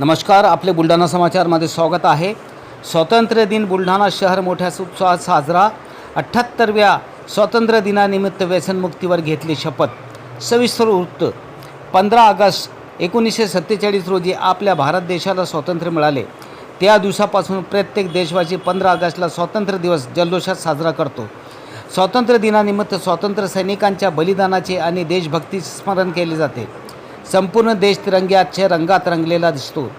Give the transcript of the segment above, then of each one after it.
नमस्कार आपले बुलढाणा समाचारमध्ये स्वागत आहे. स्वातंत्र्य दिन बुलढाणा शहर मोठ्या उत्साहात साजरा. अठ्ठ्याहत्तरव्या स्वातंत्र्य दिनानिमित्त व्यसनमुक्तीवर घेतली शपथ. सविस्तर वृत्त. पंधरा ऑगस्ट एकोणीसशे सत्तेचाळीस रोजी आपल्या भारत देशाला स्वातंत्र्य मिळाले. त्या दिवसापासून प्रत्येक देशवासी पंधरा ऑगस्टला स्वातंत्र्य दिवस जल्लोषात साजरा करतो. स्वातंत्र्य दिनानिमित्त स्वातंत्र्य सैनिकांच्या बलिदानाचे आणि देशभक्तीचे स्मरण केले जाते. संपूर्ण देश तिरंग्याच्या रंगात रंगलेला दिसतो.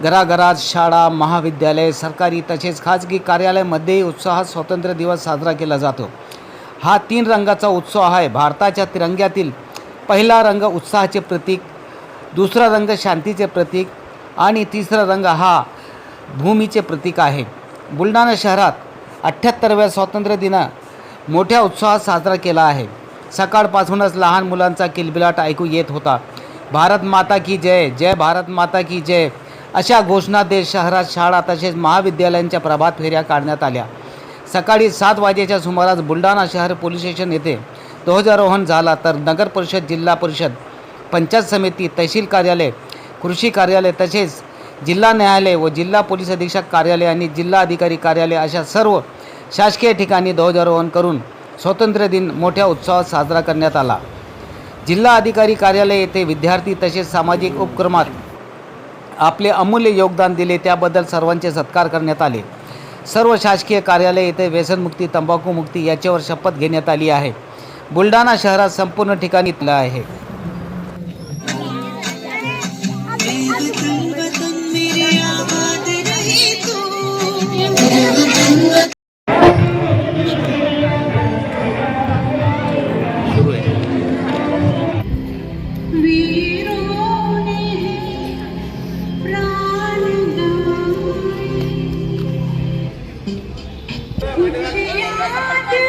घराघरात शाळा महाविद्यालय सरकारी तसेच खाजगी कार्यालयामध्येही उत्साहात स्वातंत्र्य दिवस साजरा केला जातो. हा तीन रंगाचा उत्सव आहे. भारताच्या तिरंग्यातील पहिला रंग उत्साहाचे प्रतीक दुसरा रंग शांतीचे प्रतीक आणि तिसरा रंग हा भूमीचे प्रतीक आहे. बुलढाणा शहरात अठ्ठ्याहत्तरव्या स्वातंत्र्य दिना मोठ्या उत्साहात साजरा केला आहे. सकाळपासूनच लहान मुलांचा किलबिलाट ऐकू येत होता. भारत माता की जय जय भारत माता की जय. अशा घोषणा देश शहरात शाळा तसेच महाविद्यालयांच्या प्रभात फेऱ्या काढण्यात आल्या. सकाळी सात वाजेच्या सुमारास बुलढाणा शहर पोलीस स्टेशन येथे ध्वजारोहण झाला तर नगर परिषद जिल्हा परिषद पंचायत समिती तहसील कार्यालय कृषी कार्यालय तसेच जिल्हा न्यायालय व जिल्हा पोलीस अधीक्षक कार्यालय आणि जिल्हा अधिकारी कार्यालय अशा सर्व शासकीय ठिकाणी ध्वजारोहण करून स्वातंत्र्य दिन मोठ्या उत्साहात साजरा करण्यात आला. जिल्हा अधिकारी कार्यालय येथे विद्यार्थी तसेच सामाजिक उपक्रमात आपले अमूल्य योगदान दिले त्याबद्दल सर्वांचे सत्कार करण्यात आले. सर्व शासकीय कार्यालय येथे व्यसनमुक्ती तंबाखूमुक्ती याच्यावर शपथ घेण्यात आली आहे. बुलढाणा शहरात संपूर्ण ठिकाणी आहे. कुछ याद है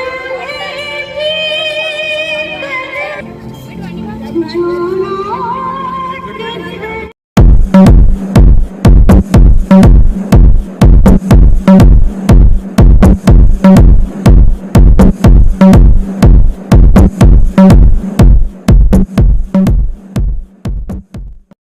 जो लौट गए